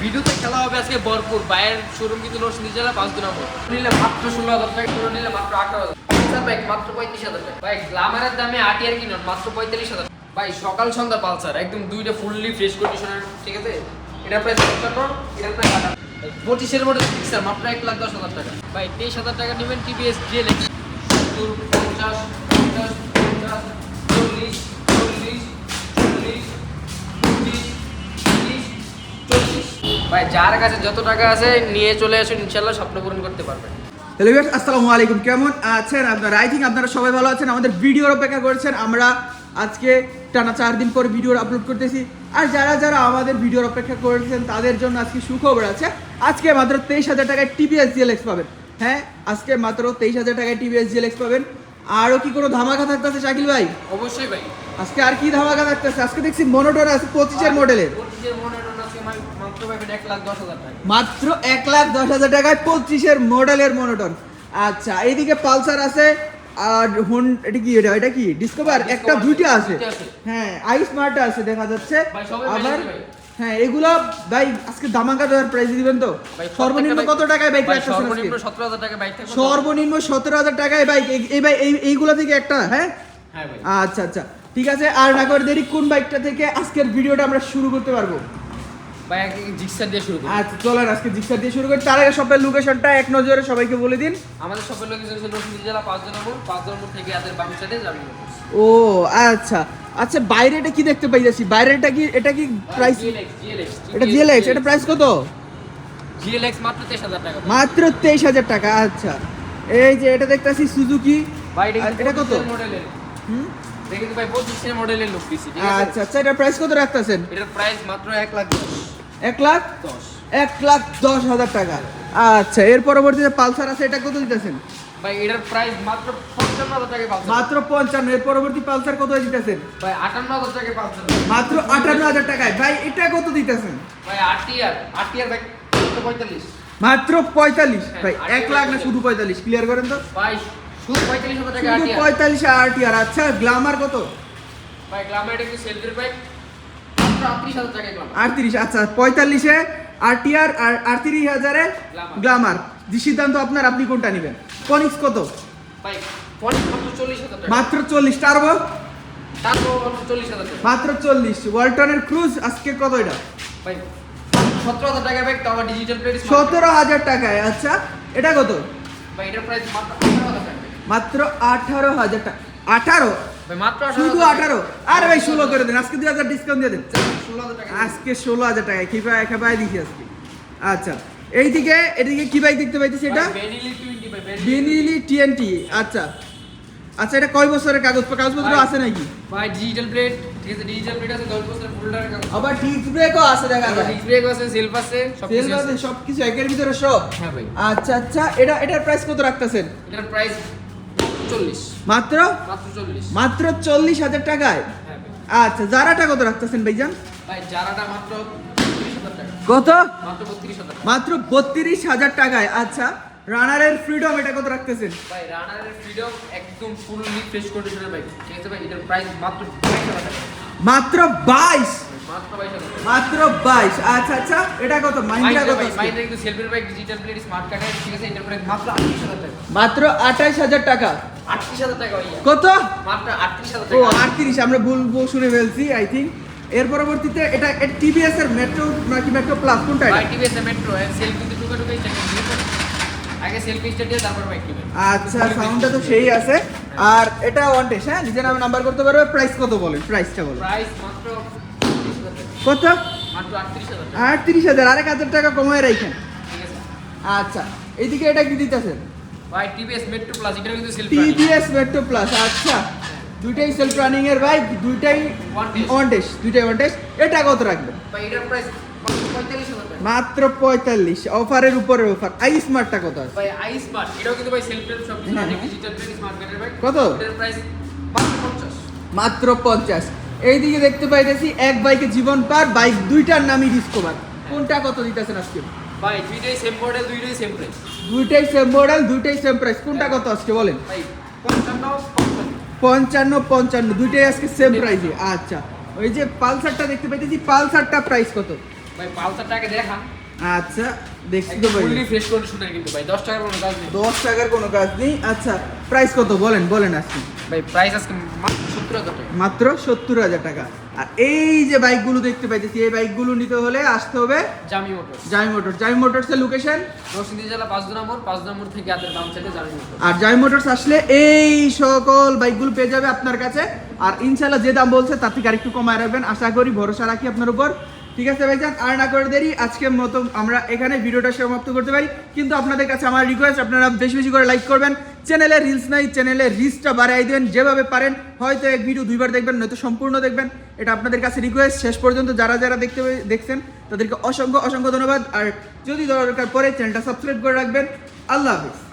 ভিডিওতে খেলা হবে আজকে ভরপুর। বাইরের শোরুম কিন্তু নরসিংদী জেলা পাঁচ দিন নম্বর নিলে মাত্র ষোলো হাজার টাকা পুরো নিলে মাত্র আঠারো হাজার বাইক মাত্র পঁয়ত্রিশ হাজার টাকা। ভাই গ্লামারের দামে আট ইয়ার কিনুন মাত্র পঁয়তাল্লিশ হাজার ভাই সকাল সন্ধ্যা পালসার একদম দুইটা ফুললি ফ্রেশ কন্ডিশনের ঠিক আছে? এটা পঞ্চান্ন এটার প্রাইস আঠারো। পঁচিশের মধ্যে মাত্র এক লাখ দশ হাজার টাকা। ভাই তেইশ হাজার টাকা নেবেন টিভিএস জিএল সত্তর ভাই, যার কাছে যত টাকা আছে, নিয়ে চলে আসুন ইনশাল্লাহ স্বপ্ন পূরণ করতে পারবেন। হ্যালো ভিউয়ার্স, আসসালামু আলাইকুম। কেমন আছেন আপনারা? আই থিঙ্ক আপনারা সবাই ভালো আছেন। আমাদের ভিডিওর অপেক্ষা করছেন। আমরা আজকে টানা চার দিন পর ভিডিও আপলোড করতেছি। আর যারা যারা আমাদের ভিডিওর অপেক্ষা করেছেন, তাদের জন্য আজকে সুখবর আছে। আজকে মাত্র তেইশ হাজার টাকায় টিভিএস জিএলএক্স পাবেন। হ্যাঁ আজকে মাত্র তেইশ হাজার টাকায় টিভিএস জিএলএক্স পাবেন। আরও কি কোনো ধামাকা থাকতেছে শাকিল ভাই? অবশ্যই ভাই। আজকে আর কি ধামাকা থাকতেছে? আজকে দেখছি মনোটন আছে পঁচিশের মডেলের মাত্র এক লাখ দশ হাজার টাকায় পঁচিশের মডেলের মনোটন আচ্ছা এইদিকে পালসার আছে আর হুন এটা কি এটা এটা কি? ডিসকভার একটা দুইটা আছে। হ্যাঁ আই স্মার্ট আছে দেখা যাচ্ছে। আবার। হ্যাঁ এগুলো ভাই আজকে দামাকা দেওয়ার প্রাইস দিবেন তো? সর্বনিম্ন কত টাকায় বাইক ভাই, সর্বনিম্ন আজকে? সতেরো হাজার টাকা বাইক থাকবে সর্বনিম্ন সতেরো হাজার টাকায় বাইক এই ভাই এই এইগুলো থেকে একটা হ্যাঁ? হ্যাঁ ভাই। আচ্ছা আচ্ছা। ঠিক আছে আর না করে দেরি কোন বাইকটা থেকে আজকের ভিডিওটা আমরা শুরু করতে পারব? ভাই জিক্সার দিয়ে শুরু করি। আচ্ছা চলেন আজকে জিক্সার দিয়ে শুরু করি। তার আগে শপের লোকেশনটা এক নজরে সবাইকে বলে দিন। আমাদের সবের লোকেশন হচ্ছে নরসিংদী জেলা পাঁচ নম্বর পাঁচ নম্বর থেকে হাতের বাম সাইডে যাবেন ও আচ্ছা। আচ্ছা বাইরে এটা কি দেখতে পাই যাচ্ছি বাইরে এটা কি এটা কি প্রাইস এটা জিএলএক্স এটা প্রাইস কত? জিএলএক্স মাত্র তেইশ হাজার টাকা। মাত্র তেইশ হাজার টাকা আচ্ছা। এই যে এটা দেখতেছি সুজুকি ভাই এটা কত? মডেলের হুম? দেখে তো ভাই পঁচিশের মডেলের লুক দিছি ঠিক আছে? আচ্ছা আচ্ছা এটা প্রাইস কত রাখতেছেন? এটার প্রাইস মাত্র এক লাখ এক লাখ? এক লাখ দশ হাজার টাকা। আচ্ছা এর পরবর্তীতে পালসার আছে এটা কত দিতেছেন? ভাই এটার প্রাইস মাত্র পঞ্চান্ন হাজার টাকা পাচ্ছেন মাত্র পঞ্চান্ন এর পরবর্তী পালসার কত দিতেছেন ভাই আটান্ন হাজার টাকা পাচ্ছেন মাত্র আটান্ন হাজার টাকায়। ভাই এটা কত দিতেছেন ভাই আট ইয়ার ভাই পঁয়তাল্লিশ। মাত্র পঁয়তাল্লিশ? হ্যাঁ, ভাই এক লাখ না শুধু পঁয়তাল্লিশ? ক্লিয়ার করেন তো? ভাই শুধু পঁয়তাল্লিশ হাজার টাকা আট শুধু ইয়ার পঁয়তাল্লিশ আট ইয়ার আচ্ছা গ্লামার কত? ভাই গ্লামার একটু সেলফির বাইক আটত্রিশ আচ্ছা পঁয়তাল্লিশে আট ইয়ার আর আটত্রিশ হাজারে গ্লামার যে সিদ্ধান্ত আপনার আপনি কোনটা নেবেন? কনিক্স কত? মাত্র চল্লিশ টার্বো মাত্র চল্লিশ ওয়ালটনের ক্রুজ আজকে কত এটা? সতেরো হাজার টাকা ব্যাগ তো ডিজিটাল প্লেট সতেরো হাজার টাকায় আচ্ছা এটা কত? ভাই মাত্র আঠারো হাজার টাকা। আঠারো ভাই শুধু আঠারো? আরে ভাই ষোলো করে দিন। আজকে দুই হাজার ডিসকাউন্ট দিয়ে দিন। আজকে ষোলো হাজার টাকায় কি পায় একা পায় দিছি আজকে। আচ্ছা এইদিকে এদিকে কি বাইক দেখতে পাইতেছি এটা? বেনিলি টিএনটি আচ্ছা। আচ্ছা এটা কয় বছরের কাগজ? কাগজপত্র আছে নাকি? ভাই ডিজিটাল প্লেট ঠিক আছে ডিজিটাল প্লেট আছে দশ বছরের ফোল্ডারের কাগজ। আবার ডিস্ক ব্রেকও আছে দেখা যায়। ডিস্ক ব্রেক আছে সেলফ আছে সব কিছু আছে। সব কিছু একের ভিতরে সব। হ্যাঁ ভাই। আচ্ছা আচ্ছা এটা এটার প্রাইস কত রাখতেছেন? এটার প্রাইস চল্লিশ। মাত্র? মাত্র চল্লিশ। মাত্র চল্লিশ হাজার টাকায়? হ্যাঁ ভাই। আচ্ছা যারাটা কত রাখতেছেন ভাইজান? ভাই জারাটা মাত্র কত? মাত্র বত্রিশ হাজার টাকা। মাত্র বত্রিশ হাজার টাকায় আচ্ছা। রানারের ফ্রিডম এটা কত রাখতেছেন? ভাই রানারের ফ্রিডম একদম ফুললি ফ্রেশ কন্ডিশনের বাইক ঠিক আছে ভাই? এটার প্রাইস মাত্র টাকা। মাত্র বাইশ? মাত্র বাইশ হাজার টাকা। মাত্র বাইশ। আচ্ছা আচ্ছা এটা কত? মাইন্ডা কত আজকে? মাইন্ডের কিন্তু সেলফির বাইক ডিজিটাল প্লেট স্মার্ট ঠিক আছে? এটার প্রাইস মাত্র আটত্রিশ হাজার টাকা। মাত্র আঠাইশ হাজার টাকা? টাকা ভাইয়া। কত? মাত্র আটত্রিশ হাজার ও টাকা। আটত্রিশ আমরা ভুল ভুল শুনে ফেলছি আই এর পরবর্তীতে এটা টিভিএস এর মেট্রো নাকি মেট্রো প্লাস কোনটা এটা? টিভিএস মেট্রো সেলফি কিন্তু ঢুকে ঢুকে আগে সেলফি স্টার্ট দিয়ে তারপর বাইক নেবেন। আচ্ছা সাউন্ডটা তো সেই আছে। আর এটা ওয়ান টেস্ট হ্যাঁ? নিজের নামে নাম্বার করতে পারবে প্রাইস কত বলেন প্রাইসটা বলেন প্রাইস মাত্র কত? মাত্র আটত্রিশ হাজার টাকা। আটত্রিশ হাজার আরেক হাজার টাকা কমায় রাখেন আচ্ছা এইদিকে এটা কি দিতেছেন? ভাই টিভিএস মেট্রো প্লাস এটা কিন্তু সেলফি টিভিএস মেট্রো প্লাস আচ্ছা। দুইটাই সেলফ রানিং এর বাইক দুইটাই ওয়ান টেস্ট দুইটাই ওয়ান টেস্ট এটা কত রাখবেন? ভাই এটার প্রাইস মাত্র পঁয়তাল্লিশ। অফারের উপরে অফার। আই স্মার্টটা কত আছে? ভাই আই স্মার্ট। এটাও কিন্তু ভাই সেলফ সব কিছু হ্যাঁ। ডিজিটাল প্লেট স্মার্ট কার্ডের বাইক কত? প্রাইস মাত্র পঞ্চাশ। মাত্র পঞ্চাশ। এইদিকে দেখতে পাইতেছি এক বাইকে জীবন পার বাইক দুইটার নামই ডিসকভার কোনটা কত দিতেছেন আজকে? ভাই দুইটাই সেম মডেল দুইটাই সেম প্রাইস দুইটাই সেম মডেল দুইটাই সেম প্রাইস কোনটা কত আজকে বলেন? ভাই পঞ্চান্ন পঞ্চান্ন। পঞ্চান্ন পঞ্চান্ন। দুইটাই আজকে সেম প্রাইসে আচ্ছা। ওই যে পালসারটা দেখতে পাইতেছি পালসারটা প্রাইস কত? ভাই পালসারটাকে দেখান আচ্ছা দেখছি তো ভাই। ফুললি ফ্রেশ কন্ডিশনের কিন্তু ভাই 10 টাকার কোনো কাজ নেই। দশ টাকার কোনো কাজ নেই। আচ্ছা প্রাইস কত? বলেন বলেন আজকে। ভাই প্রাইস আজকে মাত্র 70 টাকা। মাত্র আর এই যে বাইকগুলো দেখতে পাইতেছি এই বাইকগুলো নিতে হলে আসতে হবে জামি মোটরস। জামি মোটর জামি মোটরসের লোকেশন নরসিংদী জেলা পাঁচ নম্বর পাঁচ নম্বর থেকে হাতের বাম সাইডে জামি মোটরস। আর জামি মোটরস আসলে এই সকল বাইকগুলো পেয়ে যাবে আপনার কাছে। আর ইনশাল্লাহ যে দাম বলছে তার থেকে আরেকটু কমায় রাখবেন। আশা করি ভরসা রাখি আপনার উপর। ঠিক আছে ভাইজান? আর না করে দেরি, আজকের মতো আমরা এখানে ভিডিওটা সমাপ্ত করতে পারি। কিন্তু আপনাদের কাছে আমার রিকোয়েস্ট আপনারা বেশি বেশি করে লাইক করবেন। চ্যানেলে রিলস নাই, চ্যানেলে রিলসটা বাড়াই দেবেন, যেভাবে পারেন। হয়তো এক ভিডিও দুইবার দেখবেন, নয়তো সম্পূর্ণ দেখবেন। এটা আপনাদের কাছে রিকোয়েস্ট শেষ পর্যন্ত যারা যারা দেখতে দেখছেন, তাদেরকে অসংখ্য অসংখ্য ধন্যবাদ। আর যদি দরকার পরে চ্যানেলটা সাবস্ক্রাইব করে রাখবেন। আল্লাহ হাফিজ।